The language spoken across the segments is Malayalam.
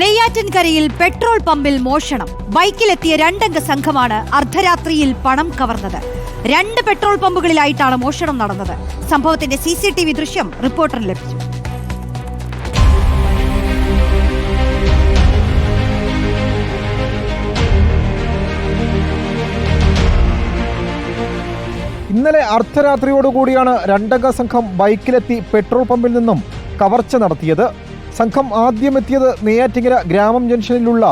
നെയ്യാറ്റിൻകരയിൽ പെട്രോൾ പമ്പിൽ മോഷണം. ബൈക്കിലെത്തിയ രണ്ടംഗ സംഘമാണ് അർദ്ധരാത്രിയിൽ പണം കവർന്നത്. രണ്ട് പെട്രോൾ പമ്പുകളിലായിട്ടാണ് മോഷണം നടന്നത്. സംഭവത്തിന്റെ സി സി ടി വി ദൃശ്യം റിപ്പോർട്ടറിന് ലഭിച്ചു. ഇന്നലെ അർദ്ധരാത്രിയോടുകൂടിയാണ് രണ്ടംഗ സംഘം ബൈക്കിലെത്തി പെട്രോൾ പമ്പിൽ നിന്നും കവർച്ച നടത്തിയത്. സംഘം ആദ്യമെത്തിയത് നെയ്യാറ്റിങ്ങര ഗ്രാമം ജംഗ്ഷനിലുള്ള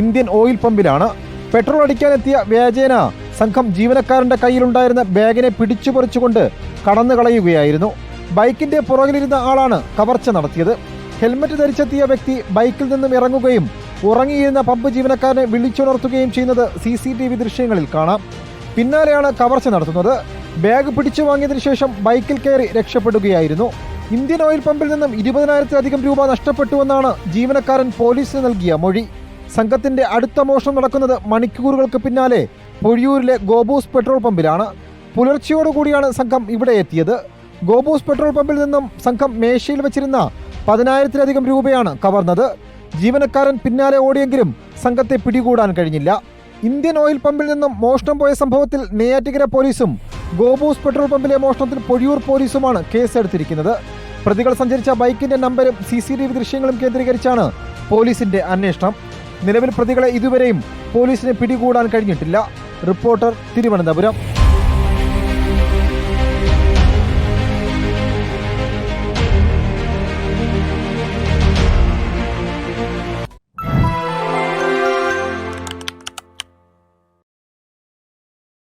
ഇന്ത്യൻ ഓയിൽ പമ്പിലാണ്. പെട്രോൾ അടിക്കാനെത്തിയ വ്യാജേന സംഘം ജീവനക്കാരന്റെ കയ്യിലുണ്ടായിരുന്ന ബാഗിനെ പിടിച്ചുപറിച്ചുകൊണ്ട് കടന്നു കളയുകയായിരുന്നു ബൈക്കിന്റെ പുറകിലിരുന്ന ആളാണ് കവർച്ച നടത്തിയത്. ഹെൽമറ്റ് ധരിച്ചെത്തിയ വ്യക്തി ബൈക്കിൽ നിന്നും ഇറങ്ങുകയും ഉറങ്ങിയിരുന്ന പമ്പ് ജീവനക്കാരനെ വിളിച്ചുണർത്തുകയും ചെയ്യുന്നത് സി സി ടി വി ദൃശ്യങ്ങളിൽ കാണാം. പിന്നാലെയാണ് കവർച്ച നടത്തുന്നത്. ബാഗ് പിടിച്ചു വാങ്ങിയതിനു ശേഷം ബൈക്കിൽ കയറി രക്ഷപ്പെടുകയായിരുന്നു. ഇന്ത്യൻ ഓയിൽ പമ്പിൽ നിന്നും ഇരുപതിനായിരത്തിലധികം രൂപ നഷ്ടപ്പെട്ടുവെന്നാണ് ജീവനക്കാരൻ പോലീസിന് നൽകിയ മൊഴി. സംഘത്തിന്റെ അടുത്ത മോഷണം നടക്കുന്നത് മണിക്കൂറുകൾക്ക് പിന്നാലെ പൊഴിയൂരിലെ ഗോബൂസ് പെട്രോൾ പമ്പിലാണ്. പുലർച്ചയോടുകൂടിയാണ് സംഘം ഇവിടെ എത്തിയത്. ഗോബൂസ് പെട്രോൾ പമ്പിൽ നിന്നും സംഘം മേശയിൽ വെച്ചിരുന്ന പതിനായിരത്തിലധികം രൂപയാണ് കവർന്നത്. ജീവനക്കാരൻ പിന്നാലെ ഓടിയെങ്കിലും സംഘത്തെ പിടികൂടാൻ കഴിഞ്ഞില്ല. ഇന്ത്യൻ ഓയിൽ പമ്പിൽ നിന്നും മോഷണം പോയ സംഭവത്തിൽ നെയ്യാറ്റിക്കര പോലീസും ഗോബൂസ് പെട്രോൾ പമ്പിലെ മോഷണത്തിൽ പൊഴിയൂർ പോലീസുമാണ് കേസെടുത്തിരിക്കുന്നത്. പ്രതികൾ സഞ്ചരിച്ച ബൈക്കിന്റെ നമ്പരും സി സി ടി വി ദൃശ്യങ്ങളും കേന്ദ്രീകരിച്ചാണ് പോലീസിന്റെ അന്വേഷണം. നിലവിൽ പ്രതികളെ ഇതുവരെയും പോലീസിനെ പിടികൂടാൻ കഴിഞ്ഞിട്ടില്ല. റിപ്പോർട്ടർ തിരുവനന്തപുരം.